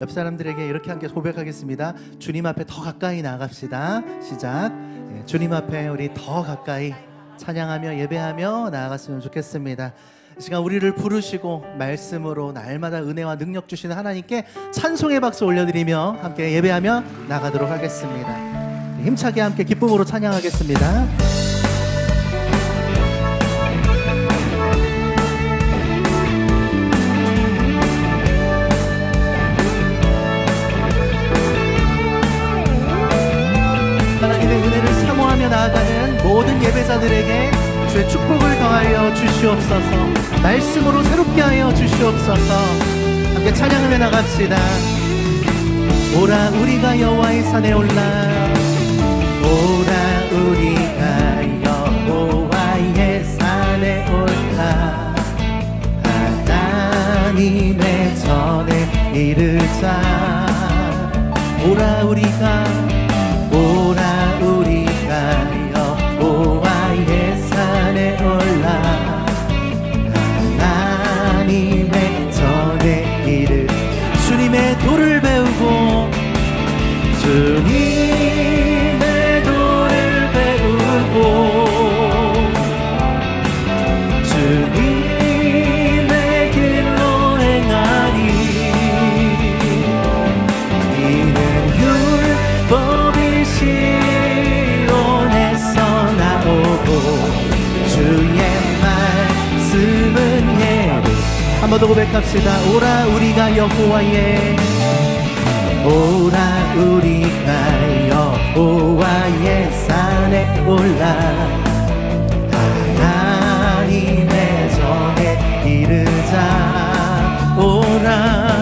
옆 사람들에게 이렇게 함께 고백하겠습니다. 주님 앞에 더 가까이 나갑시다. 시작. 예, 주님 앞에 우리 더 가까이 찬양하며 예배하며 나아갔으면 좋겠습니다. 이 시간 우리를 부르시고 말씀으로 날마다 은혜와 능력 주시는 하나님께 찬송의 박수 올려드리며 함께 예배하며 나가도록 하겠습니다. 힘차게 함께 기쁨으로 찬양하겠습니다. 주의 축복을 더하여 주시옵소서. 말씀으로 새롭게 하여 주시옵소서. 함께 찬양하며 나갑시다. 오라 우리가 여호와의 산에 올라. 오라 우리가 여호와의 산에 올라. 하나님의 전에 이르자. 오라 우리가 도를 한 번 더 고백합시다. 오라 우리가 여호와의 오라 우리가 여호와의 산에 올라. 하나님의 전에 이르자. 오라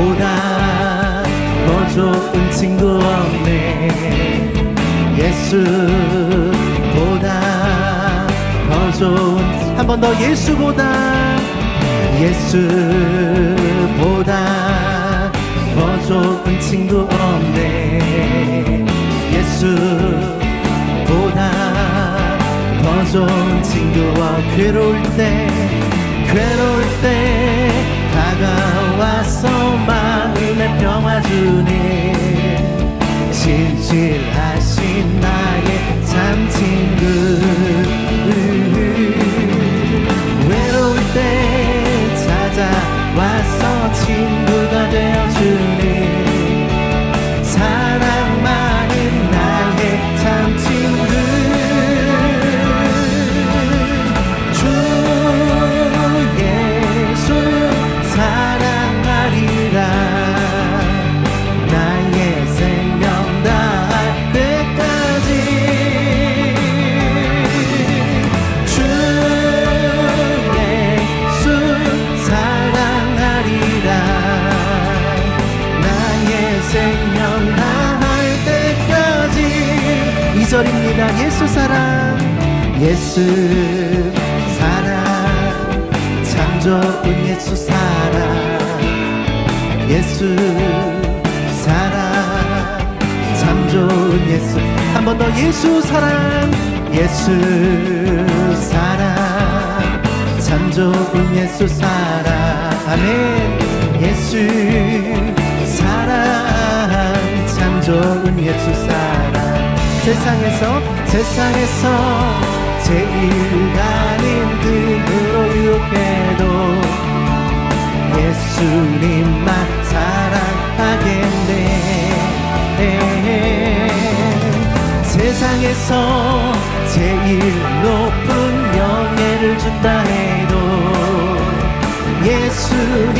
예수보다 더 좋은 친구 없네. 예수보다 더 좋은 한 번 더 예수보다 예수보다 더 좋은 친구 없네. 예수보다 더 좋은 친구와 괴로울 때 괴로울 때 다가와서 마음의 평화 주네. 진실하신 나의 참 친구. 외로울 때 찾아와서 친 이절입니다 예수 사랑 예수 사랑. 참 좋은 예수 사랑 예수 사랑. 참 좋은 예수. 한 번 더 예수 사랑 예수 사랑. 참 좋은 예수 사랑. 아멘. 예수 사랑. 높은 예수 사랑 세상에서 세상에서 제일 가는 등으로 유혹해도 예수님만 사랑하겠네. 세상에서 제일 높은 명예를 준다 해도 예수님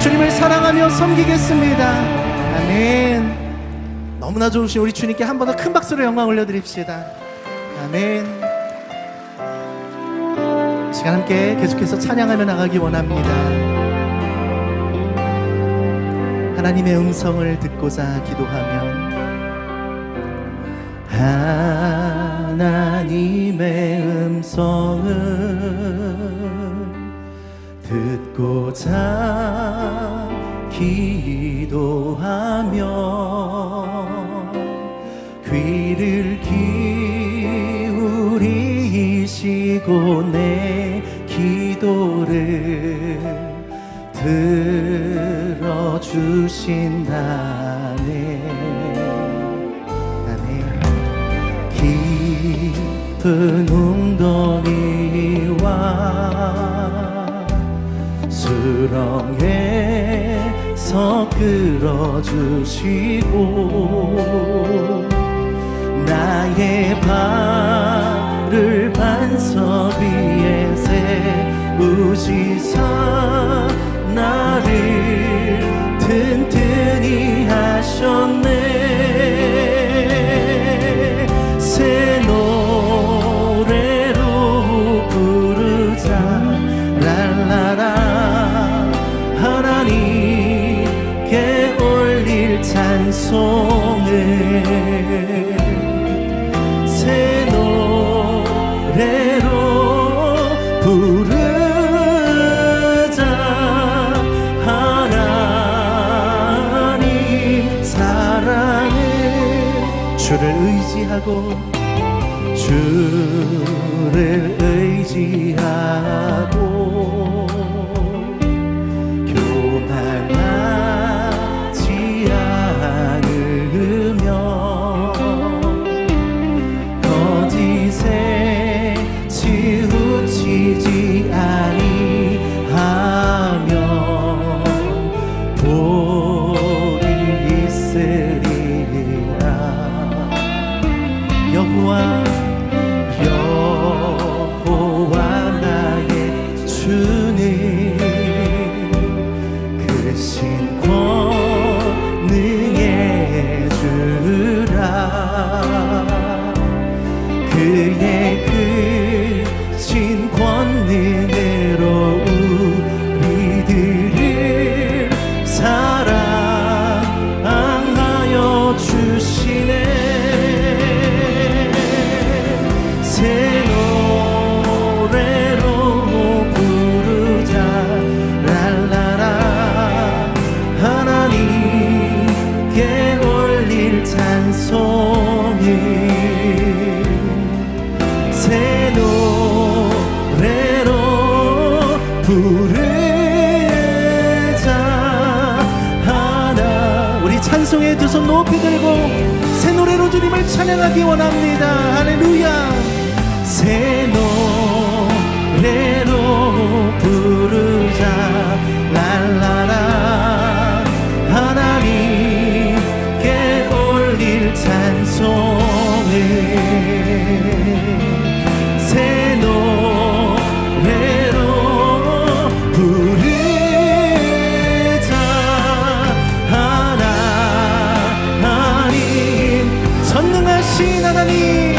주님을 사랑하며 섬기겠습니다. 아멘. 너무나 좋으신 우리 주님께 한 번 더 큰 박수로 영광 올려드립시다. 아멘. 이 시간 함께 계속해서 찬양하며 나가기 원합니다. 하나님의 음성을 듣고자 기도하며 하나님의 음성을 듣고자 기도하며 귀를 기울이시고 내 기도를 들어주신다네. 아멘. 깊은 웅덩이와 수렁에서 끌어주시고 나의 발을 반석 위에 세우시사 나를 튼튼히 하셨네 찬송을 새 노래로 부르자. 하나님 사랑은 주를 의지하고 주를 의지하고 교만하 하나님께 올릴 찬송을 새 노래로 부르자. 하나 우리 찬송의 두손 높이 들고 새 노래로 주님을 찬양하기 원합니다. 할렐루야. 새 노래 전능하신 하나님.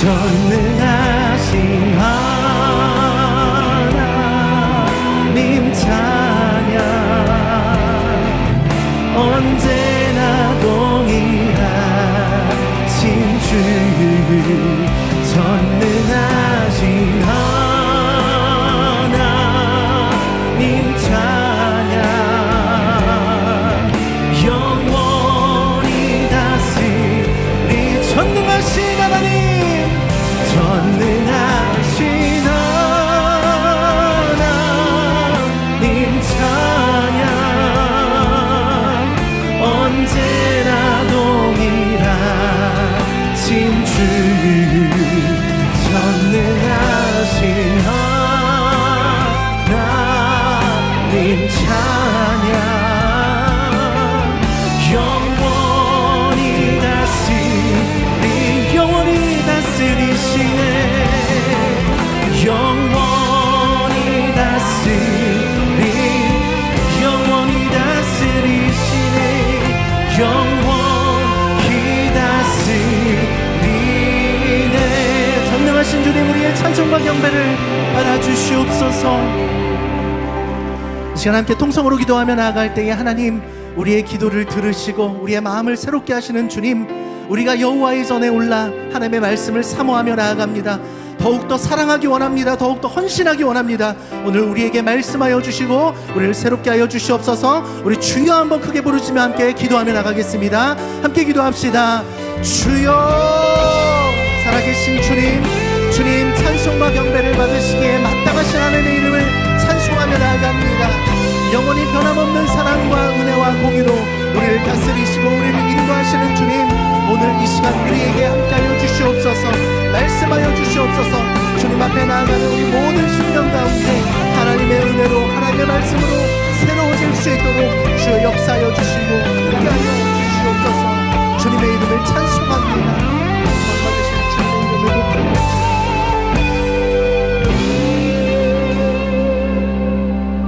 전능하신 하나님 찬양. 언제나 동일하신 주 전능 찬송과 경배를 받아주시옵소서. 이 시간 함께 통성으로 기도하며 나아갈 때에 하나님 우리의 기도를 들으시고 우리의 마음을 새롭게 하시는 주님 우리가 여호와의 전에 올라 하나님의 말씀을 사모하며 나아갑니다. 더욱더 사랑하기 원합니다. 더욱더 헌신하기 원합니다. 오늘 우리에게 말씀하여 주시고 우리를 새롭게 하여 주시옵소서. 우리 주여 한번 크게 부르시며 함께 기도하며 나가겠습니다. 함께 기도합시다. 주여 살아계신 주님 주님 찬송과 경배를 받으시기에 마땅하신 하나님의 이름을 찬송하며 나아갑니다. 영원히 변함없는 사랑과 은혜와 공의로 우리를 다스리시고 우리를 인도하시는 주님 오늘 이 시간 우리에게 함께하여 주시옵소서 말씀하여 주시옵소서. 주님 앞에 나아가는 우리 모든 심령 가운데 하나님의 은혜로 하나님의 말씀으로 새로워질 수 있도록 주여 역사하여 주시고 함께하여 주시옵소서. 주님의 이름을 찬송합니다.